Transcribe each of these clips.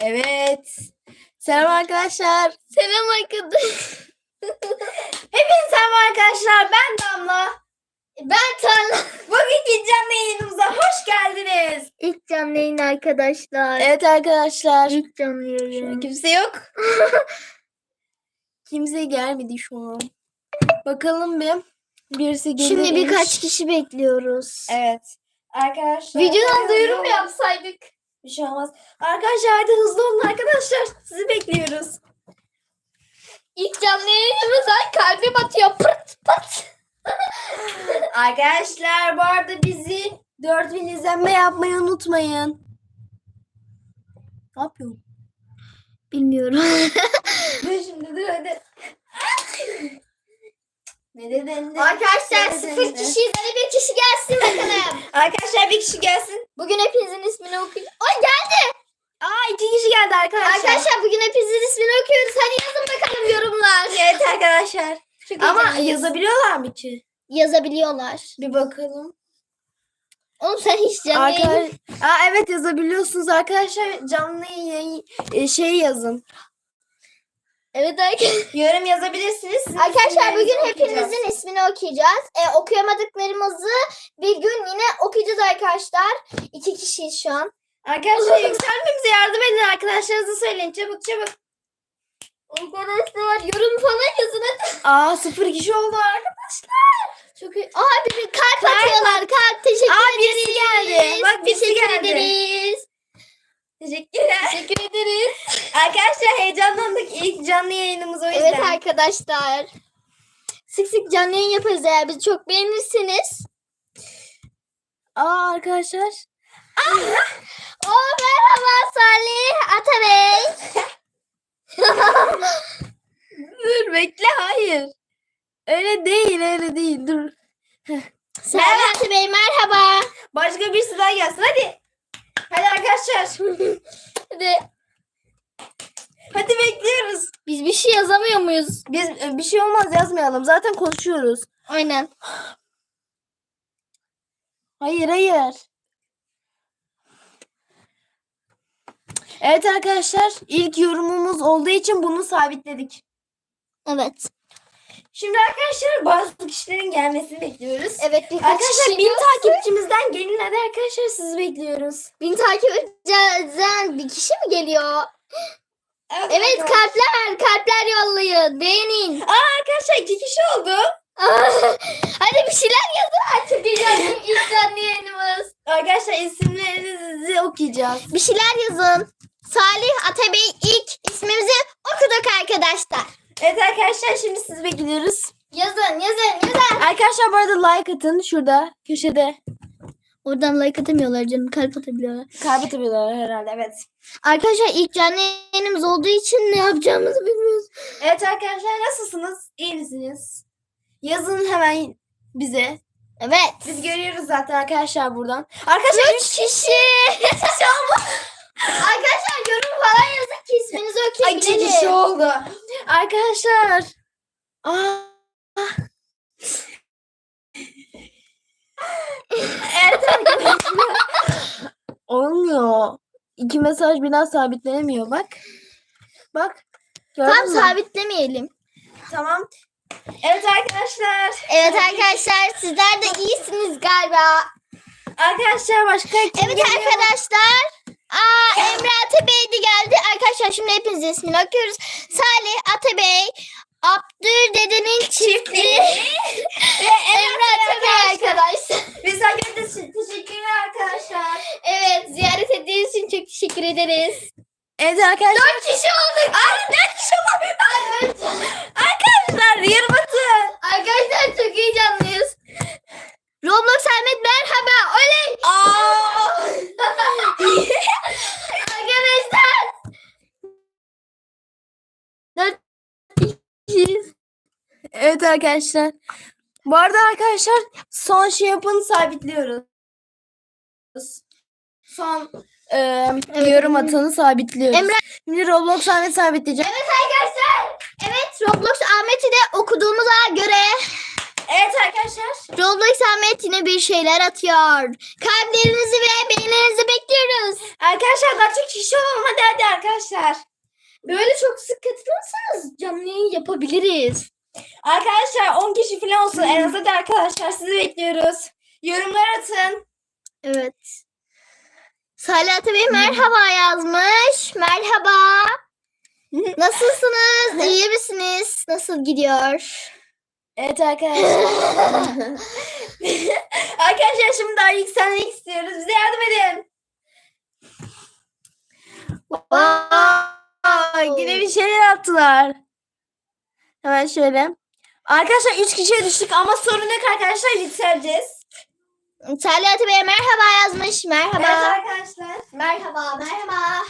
Evet. Selam arkadaşlar. Selam arkadaşlar. Hepinize selam arkadaşlar. Ben Damla. Ben Tarla. Bugünkü canlı yayınımıza hoş geldiniz. İlk canlı yayın arkadaşlar. Evet arkadaşlar. İlk canlı Şu an yayın. kimse yok. kimse gelmedi şu an. Bakalım bir. Birisi gelir. Şimdi birkaç kişi bekliyoruz. Evet. Arkadaşlar. Videodan hadi duyuru hızlı mu olun. yapsaydık? Bir şey olmaz. Arkadaşlar hadi hızlı olun arkadaşlar. Sizi bekliyoruz. İlk canlı yayınımıza kalbim atıyor. Pırt pırt. Arkadaşlar bu arada bizi 4000 izlenme yapmayı unutmayın. Ne yapıyorsun? Bilmiyorum. Dur şimdi dur hadi. Arkadaşlar sıfır kişiyiz. Hadi bir kişi gelsin bakalım. Arkadaşlar bir kişi gelsin. Bugün hepinizin ismini okuyacağız. Ay geldi. Aa iki kişi geldi arkadaşlar. Arkadaşlar bugün hepinizin ismini okuyoruz. Hadi yazın bakalım yorumlar. Evet arkadaşlar. Çok Ama heyecanlıyız. yazabiliyorlar mı ki? yazabiliyorlar. Bir bakalım. Oğlum sen hiç canlı Arkadaş... yayın... Aa evet yazabiliyorsunuz arkadaşlar. Canlı yayın e, şey yazın. Evet arkadaşlar. Yorum yazabilirsiniz. Sizin Arkadaşlar isimlerinizi bugün okuyacağız. hepinizin ismini okuyacağız. Ee, okuyamadıklarımızı bir gün yine okuyacağız arkadaşlar. İki kişiyiz şu an. Arkadaşlar yükselmemize yardım edin arkadaşlarınıza söyleyin çabuk çabuk. Arkadaşlar yorum falan yazın hadi. Aa sıfır kişi oldu arkadaşlar. Çok iyi. Aa bir kalp atıyorlar. Kalp teşekkür Aa, ederiz. birisi geldi. Bak, birisi teşekkür geldi. ederiz. Teşekkürler. Teşekkür ederiz. arkadaşlar heyecanlandık ilk canlı yayınımız o yüzden. Evet arkadaşlar. Sık sık canlı yayın yaparız eğer bizi çok beğenirsiniz. Aa arkadaşlar. O merhaba Salih Atabey. Dur bekle hayır. Öyle değil öyle değil dur. Salih Atabey merhaba. Başka birisi daha gelsin hadi. Hadi arkadaşlar. Hadi. Hadi bekliyoruz. Biz bir şey Biz e, bir şey olmaz yazmayalım. Zaten konuşuyoruz. Aynen. Hayır hayır. Evet arkadaşlar ilk yorumumuz olduğu için bunu sabitledik. Evet. Şimdi arkadaşlar bazı kişilerin gelmesini bekliyoruz. Evet birkaç Arkadaşlar kişi bin gelsin. takipçimizden gelin hadi arkadaşlar sizi bekliyoruz. Bin takip edeceğiz bir kişi mi geliyor? Evet arkadaşlar. kalpler kalpler yollayın beğenin. Aa arkadaşlar iki kişi oldu. Hadi bir şeyler yazın artık canlı yayınımız. Arkadaşlar isimlerinizi okuyacağız. Bir şeyler yazın. Salih Atabey ilk ismimizi okuduk arkadaşlar. Evet arkadaşlar şimdi sizi bekliyoruz. Yazın yazın yazın. Arkadaşlar bu arada like atın şurada köşede. Oradan like atamıyorlar canım kalp atabiliyorlar. Kaybetemiyorlar herhalde evet. Arkadaşlar ilk canlı yayınımız olduğu için ne yapacağımızı bilmiyoruz. Evet arkadaşlar nasılsınız? İyi misiniz? Yazın hemen bize. Evet. Biz görüyoruz zaten arkadaşlar buradan. Arkadaşlar Üç kişi. Arkadaşlar yorum falan yazın ki isminizi Ay iki okuyabilirim. kişi oldu. Arkadaşlar. Aa. Evet arkadaşlar. Olmuyor. İki mesaj birden sabitlenemiyor bak. Bak. Tam sabitlemeyelim. Tamam. Evet arkadaşlar. Evet arkadaşlar sizler de iyisiniz galiba. Arkadaşlar başka kim Evet geliyor? arkadaşlar. Aa Emre Atabey de geldi. Arkadaşlar şimdi hepinizin ismini okuyoruz. Salih Atabey, Abdül dedenin çiftliği ve Emre Atabey arkadaşlar. Biz herkese teşekkürler arkadaşlar. Evet ziyaret ettiğiniz için çok teşekkür ederiz. Evet arkadaşlar. Dört kişi olduk. Ay ne kişi var? Arkadaşlar yarım atın. Arkadaşlar çok heyecanlıyız. Roblox Ahmet merhaba. Oley. Arkadaşlar. Dört kişiyiz. Evet arkadaşlar. Bu arada arkadaşlar son şey yapını sabitliyoruz. Son e, yorum atanı sabitliyoruz. Emre- Şimdi Roblox Ahmet sabitleyeceğim. Evet arkadaşlar. Evet Roblox Ahmet'i de okuduğumuza göre Evet arkadaşlar. Roblox Ahmet yine bir şeyler atıyor. Kalplerinizi ve beğenilerinizi bekliyoruz. Arkadaşlar daha çok kişi olalım hadi hadi arkadaşlar. Böyle çok sık katılırsanız canlı yayın yapabiliriz. Arkadaşlar 10 kişi falan olsun en az hadi arkadaşlar sizi bekliyoruz. Yorumlar atın. Evet. Salih Atabey merhaba yazmış. Merhaba. Nasılsınız? İyi misiniz? Nasıl gidiyor? Evet arkadaşlar. arkadaşlar şimdi daha yükselmek istiyoruz. Bize yardım edin. Aa, yine bir şeyler attılar. Hemen şöyle. Arkadaşlar 3 kişiye düştük ama sorun yok arkadaşlar yükseleceğiz. Salih Atabey merhaba yazmış. Merhaba. Evet arkadaşlar. Merhaba, merhaba.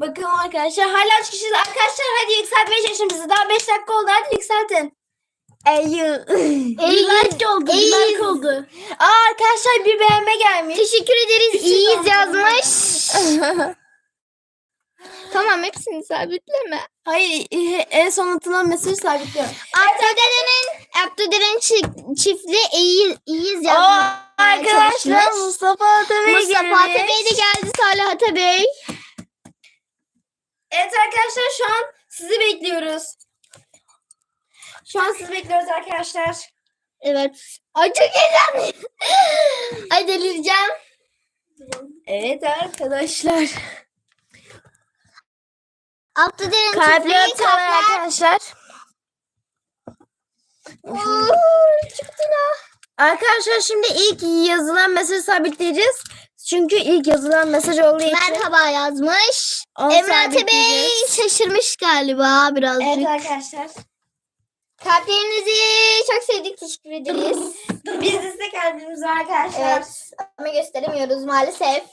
Bakalım arkadaşlar. Hala 3 kişiyiz. Arkadaşlar hadi yükseltmeye çalışın bizi. Daha 5 dakika oldu. Hadi yükseltin. Eyyü. like oldu. Eyyü. Like oldu. Aa arkadaşlar bir beğenme gelmiş. Teşekkür ederiz. Küçük İyiyiz yazmış. tamam hepsini sabitleme. Hayır e, en son atılan mesajı sabitliyorum. Abdüdere'nin Abdüdere'nin çi- çiftli iyi, iyiyiz yazmış. Aa, arkadaşlar çalışmış. Mustafa Atabey Mustafa. Atabey de geldi Salih Atabey. Evet arkadaşlar şu an sizi bekliyoruz. Şu an sizi bekliyoruz arkadaşlar. Evet. Ay çok heyecanlıyım. Ay delireceğim. Evet arkadaşlar. Abdüdere'nin Kalpli çiftliği atıyorlar kalpler. arkadaşlar. Oo, çıktı da. Arkadaşlar şimdi ilk yazılan mesajı sabitleyeceğiz. Çünkü ilk yazılan mesaj olduğu için. Merhaba yazmış. onu Emre Atabey sabitleyeceğiz. şaşırmış galiba birazcık. Evet arkadaşlar. Kalplerinizi çok sevdik. Teşekkür ederiz. Biz de size kalbimiz var arkadaşlar. evet. Ama gösteremiyoruz maalesef.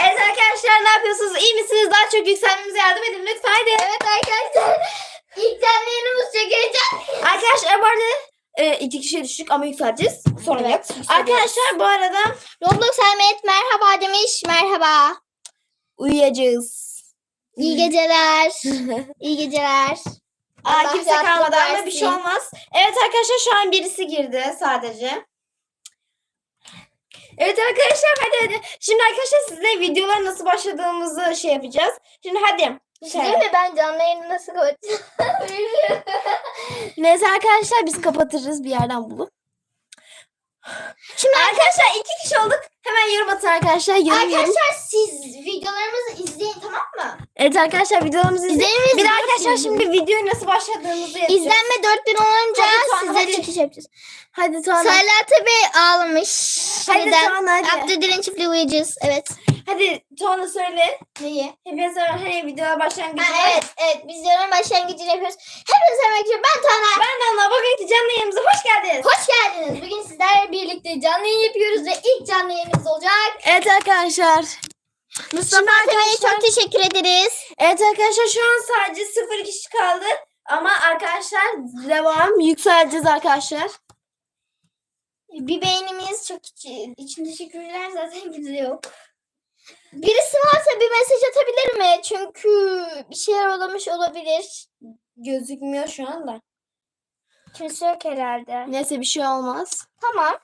Evet arkadaşlar ne yapıyorsunuz? İyi misiniz? Daha çok yükselmemize yardım edin lütfen. Hadi. Evet arkadaşlar. İlk canlı yayınımız çok heyecanlı. Arkadaşlar bu arada e, iki kişiye düştük ama yükseleceğiz. Sorun Evet, yok. Arkadaşlar bu arada Roblox Ahmet merhaba demiş. Merhaba. uyuyacağız. İyi geceler. İyi geceler. Aa, Allah kimse kalmadı ama bir şey olmaz. Evet arkadaşlar şu an birisi girdi sadece. Evet arkadaşlar hadi hadi. Şimdi arkadaşlar size videolar nasıl başladığımızı şey yapacağız. Şimdi hadi. Değil mi ben canlı yayını nasıl kapatacağım? Neyse arkadaşlar biz kapatırız bir yerden bulup. Şimdi arkadaşlar iki kişi olduk. Hemen yorum atın arkadaşlar. Yorum yorum. arkadaşlar siz videolarımızı izleyin tamam mı? Evet arkadaşlar videolarımızı izleyin. İzleyin, Bir de izleyin. arkadaşlar şimdi videoyu nasıl başladığımızı yapacağız. İzlenme 4000 olunca Hadi hadi. çekiş yapacağız. Hadi Tuana. Salih Atabey ağlamış. Hadi? Tuana hadi. Abdüldirin çiftliği uyuyacağız. Evet. Hadi Tuana söyle. Neyi? Hepinize hani videoya başlangıcı. Ha, evet, evet. Biz videonun başlangıcını yapıyoruz. Hepinize merhaba. Ben Taner. Ben de Anna. Bugünkü canlı yayınımıza hoş geldiniz. Hoş geldiniz. Bugün sizlerle birlikte canlı yayın yapıyoruz ve ilk canlı yayınımız olacak. Evet arkadaşlar. Mustafa Atabey'e arkadaşlar- çok teşekkür ederiz. Evet arkadaşlar şu an sadece sıfır kişi kaldı. Ama arkadaşlar devam yükseleceğiz arkadaşlar. Bir beğenimiz çok içi, için teşekkürler zaten kimse yok. Birisi varsa bir mesaj atabilir mi? Çünkü bir şeyler olamış olabilir. Gözükmüyor şu anda. Kimse yok herhalde. Neyse bir şey olmaz. Tamam.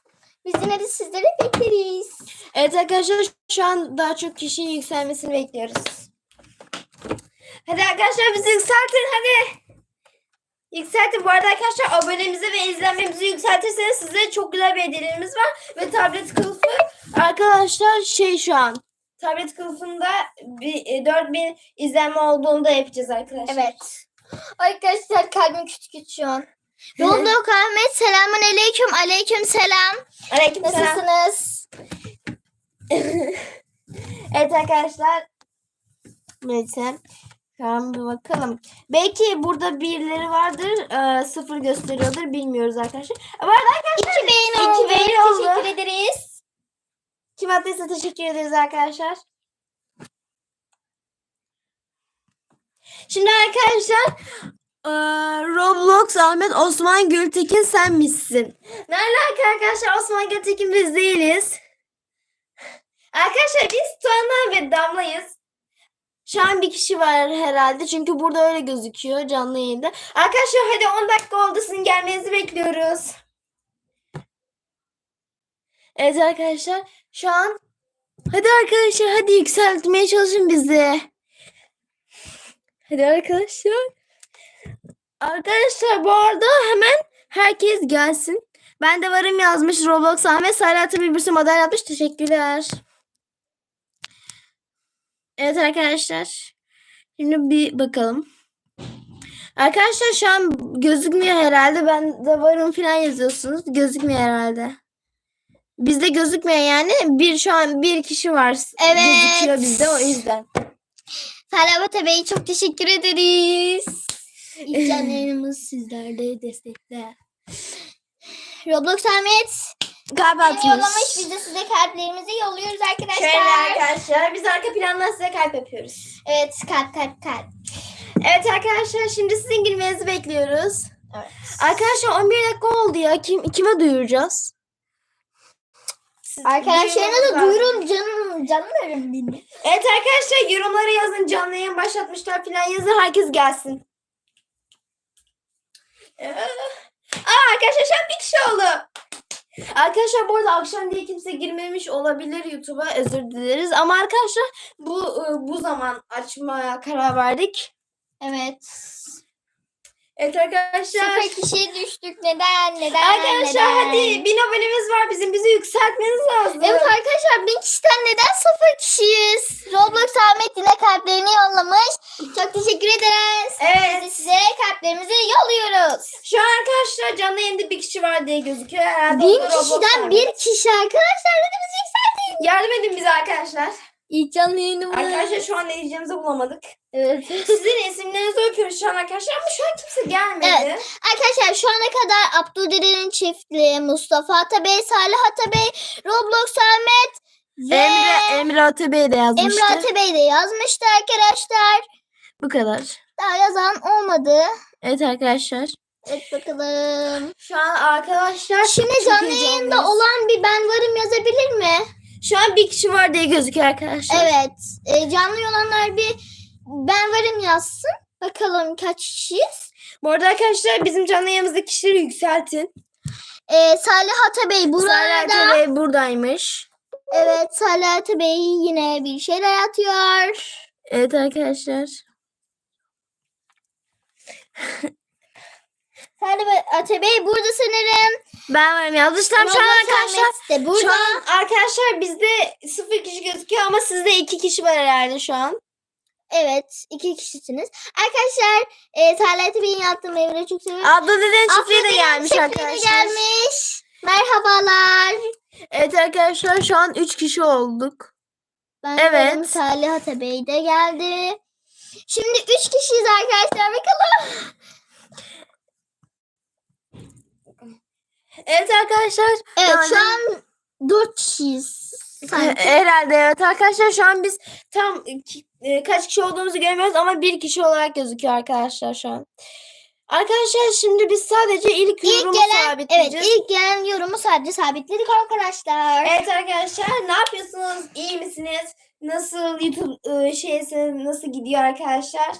Biz yine de sizleri bekleriz. Evet arkadaşlar şu an daha çok kişinin yükselmesini bekliyoruz. Hadi arkadaşlar bizi yükseltin hadi. Yükseltin. Bu arada arkadaşlar abonemizi ve izlenmemizi yükseltirseniz size çok güzel bir hediyelerimiz var. Ve tablet kılıfı arkadaşlar şey şu an. Tablet kılıfında bir, e, 4000 izlenme olduğunda yapacağız arkadaşlar. Evet. Arkadaşlar kalbim küçük küçük şu an. Yolda yok Ahmet. Selamun aleyküm. Aleyküm selam. Aleykümselam. Nasılsınız? Evet arkadaşlar. Neyse. Şu an bir bakalım. Belki burada birileri vardır. e, sıfır gösteriyordur. Bilmiyoruz arkadaşlar. Bu arada arkadaşlar. İki beğeni iki oldu. beğeni oldu. Teşekkür ederiz. Kim attıysa teşekkür ederiz arkadaşlar. Şimdi arkadaşlar e, Roblox Ahmet Osman Gültekin sen misin? Ne alaka arkadaşlar Osman Gültekin biz değiliz. Arkadaşlar biz Tuana ve Damla'yız. Şu an bir kişi var herhalde çünkü burada öyle gözüküyor canlı yayında. Arkadaşlar hadi 10 dakika oldu sizin gelmenizi bekliyoruz. Evet arkadaşlar şu an Hadi arkadaşlar hadi yükseltmeye çalışın bizi. Hadi arkadaşlar. Arkadaşlar bu arada hemen herkes gelsin. Ben de varım yazmış Roblox Ahmet Serhat'a bir sürü model yapmış. Teşekkürler. Evet arkadaşlar. Şimdi bir bakalım. Arkadaşlar şu an gözükmüyor herhalde. Ben de varım falan yazıyorsunuz. Gözükmüyor herhalde. Bizde gözükmüyor yani. Bir şu an bir kişi var. Evet. Gözüküyor bizde o yüzden. Salih Ata Bey çok teşekkür ederiz. İlk canlarımız sizlerde destekler. Roblox Ahmet Kalp yollamış. Biz de size kalplerimizi yolluyoruz arkadaşlar. Şöyle arkadaşlar biz arka plandan size kalp yapıyoruz. Evet kalp kalp kalp. Evet arkadaşlar şimdi sizin girmenizi bekliyoruz. Evet. Arkadaşlar 11 dakika oldu ya. Kim kime duyuracağız? Arkadaşlarına da duyurun canım canlarım benim. Evet arkadaşlar yorumlara yazın. Canlı yayın başlatmışlar falan yazın. Herkes gelsin. Aa, arkadaşlar şu an bir kişi oldu. Arkadaşlar bu arada akşam diye kimse girmemiş olabilir YouTube'a özür dileriz. Ama arkadaşlar bu e, bu zaman açmaya karar verdik. Evet. Evet arkadaşlar. Sıfır kişiye düştük. Neden? Neden? Arkadaşlar neden? hadi bin abonemiz var bizim. Bizi yükseltmeniz lazım. Evet arkadaşlar bin kişiden neden sıfır kişiyiz? Roblox Ahmet yine kalplerini yollamış. Çok teşekkür ederiz. Evet. Biz size kalplerimizi yolluyoruz. Şu an arkadaşlar canlı yayında bir kişi var diye gözüküyor. Herhalde Bin Roblox kişiden bir kişi arkadaşlar. Hadi bizi yükseltin. Yardım edin bize arkadaşlar. İlk canlı yayınımız. Arkadaşlar şu an ne diyeceğimizi bulamadık. Evet. Sizin isimlerinizi okuyoruz şu an arkadaşlar ama şu an kimse gelmedi. Evet. Arkadaşlar şu ana kadar Abdüldede'nin çiftliği, Mustafa Atabey, Salih Atabey, Roblox Ahmet ve Emre, Emre Atabey de yazmıştı. Emre Atabey de yazmıştı arkadaşlar. Bu kadar. Daha yazan olmadı. Evet arkadaşlar. Evet bakalım. Şu an arkadaşlar Şimdi çok canlı heyecanlıyız. yayında olan bir ben varım yazabilir mi? Şu an bir kişi var diye gözüküyor arkadaşlar. Evet. E, canlı olanlar bir ben varım yazsın. Bakalım kaç kişiyiz? Bu arada arkadaşlar bizim canlı yayımızdaki kişileri yükseltin. E, Salih Atabey Salih burada. Atabey buradaymış. Evet Salih Atabey yine bir şeyler atıyor. Evet arkadaşlar. Salih Atabey burada sanırım. Ben varım yazmışlar. Şu an arkadaşlar burada. Şu an arkadaşlar bizde sıfır kişi gözüküyor ama sizde iki kişi var herhalde şu an. Evet iki kişisiniz. Arkadaşlar e, Salih Atabey'in yaptığı meyveleri çok seviyorum. Abla deden çiftliği de Afrodit'in gelmiş çiftliği de arkadaşlar. gelmiş. Merhabalar. Evet arkadaşlar şu an üç kişi olduk. Ben Evet. varım, Salih Atabey de geldi. Şimdi üç kişiyiz arkadaşlar bakalım. Evet arkadaşlar. Evet Yani- şu an dört kişiyiz. Sanki. Herhalde evet arkadaşlar şu an biz tam e, kaç kişi olduğumuzu görmüyoruz ama bir kişi olarak gözüküyor arkadaşlar şu an. Arkadaşlar şimdi biz sadece ilk, İlk yorumu gelen, evet sabitleyeceğiz. ilk gelen yorumu sadece sabitledik arkadaşlar. Evet arkadaşlar ne yapıyorsunuz? İyi misiniz? Nasıl YouTube e, şeysi nasıl gidiyor arkadaşlar?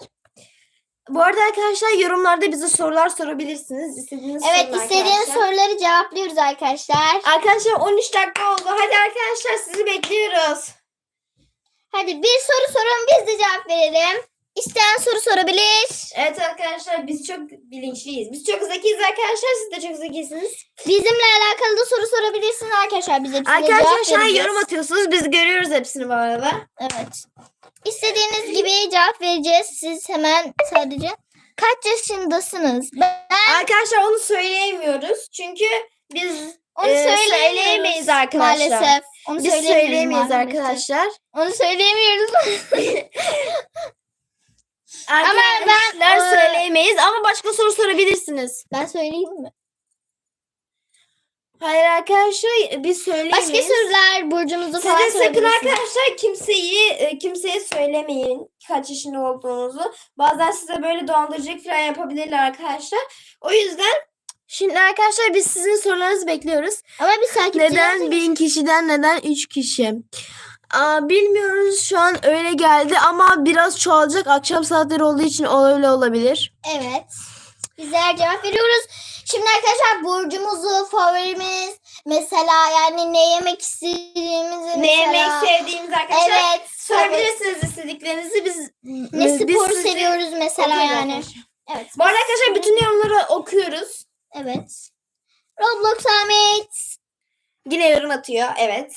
Bu arada arkadaşlar yorumlarda bize sorular sorabilirsiniz. İstediğiniz Evet sorun istediğiniz arkadaşlar. soruları cevaplıyoruz arkadaşlar. Arkadaşlar 13 dakika oldu. Hadi arkadaşlar sizi bekliyoruz. Hadi bir soru sorun biz de cevap verelim. İsteyen soru sorabilir. Evet arkadaşlar biz çok bilinçliyiz. Biz çok zekiyiz arkadaşlar. Siz de çok zekisiniz. Bizimle alakalı da soru sorabilirsiniz arkadaşlar. Biz hepsine Arkadaşlar cevap şu an vereceğiz. yorum atıyorsunuz. Biz görüyoruz hepsini bu arada. Evet. İstediğiniz gibi cevap vereceğiz. Siz hemen sadece kaç yaşındasınız? Ben Arkadaşlar onu söyleyemiyoruz. Çünkü biz onu söyleyemiyoruz. söyleyemeyiz arkadaşlar. Maalesef. Onu biz söyleyemiyoruz söyleyemeyiz maalesef. arkadaşlar. Onu söyleyemiyoruz. Arkadaşlar ben, e, söyleyemeyiz ama başka soru sorabilirsiniz. ben söyleyeyim mi? Hayır arkadaşlar biz söyleyemeyiz. Başka sorular burcumuzu Siz falan de sakın arkadaşlar kimseyi e, kimseye söylemeyin kaç yaşında olduğunuzu. Bazen size böyle dolandırıcılık falan yapabilirler arkadaşlar. O yüzden şimdi arkadaşlar biz sizin sorularınızı bekliyoruz. Ama biz takipçilerimize Neden bin kişiden neden üç kişi? Aa, bilmiyoruz şu an öyle geldi ama biraz çoğalacak akşam saatleri olduğu için öyle olabilir. Evet. Bizler cevap veriyoruz. Şimdi arkadaşlar burcumuzu, favorimiz, mesela yani ne yemek istediğimizi Ne yemek sevdiğimiz arkadaşlar. Evet. evet. Sorabilirsiniz istediklerinizi biz Ne biz spor sizi seviyoruz mesela okuyoruz yani. arkadaşlar. Evet. Bu arada arkadaşlar bütün yorumları okuyoruz. Evet. Roblox Ahmet. Yine yorum atıyor. Evet.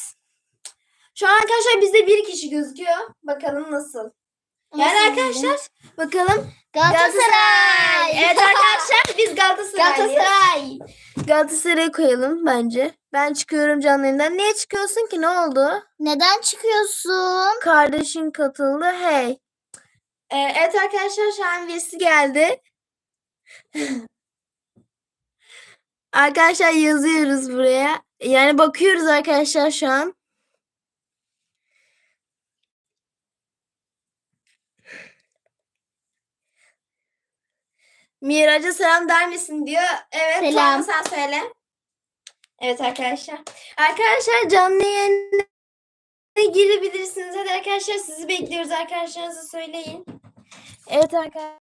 Şu an arkadaşlar bizde bir kişi gözüküyor. Bakalım nasıl. Yani Nasıl arkadaşlar bakalım. Galatasaray. Evet arkadaşlar biz Galatasaraylıyız. Galatasaray. Galatasaray'ı koyalım bence. Ben çıkıyorum canlı yayından. Niye çıkıyorsun ki? Ne oldu? Neden çıkıyorsun? Kardeşin katıldı. Hey. Ee, evet arkadaşlar şu an birisi geldi. arkadaşlar yazıyoruz buraya. Yani bakıyoruz arkadaşlar şu an. Miraç'a selam der misin diyor. Evet selam. sen söyle. Evet arkadaşlar. Arkadaşlar canlı yayına girebilirsiniz. Hadi arkadaşlar sizi bekliyoruz. Arkadaşlarınıza söyleyin. Evet arkadaşlar.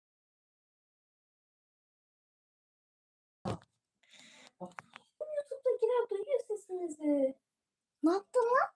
YouTube'dakiler duyuyor sesinizi. Ne yaptın lan?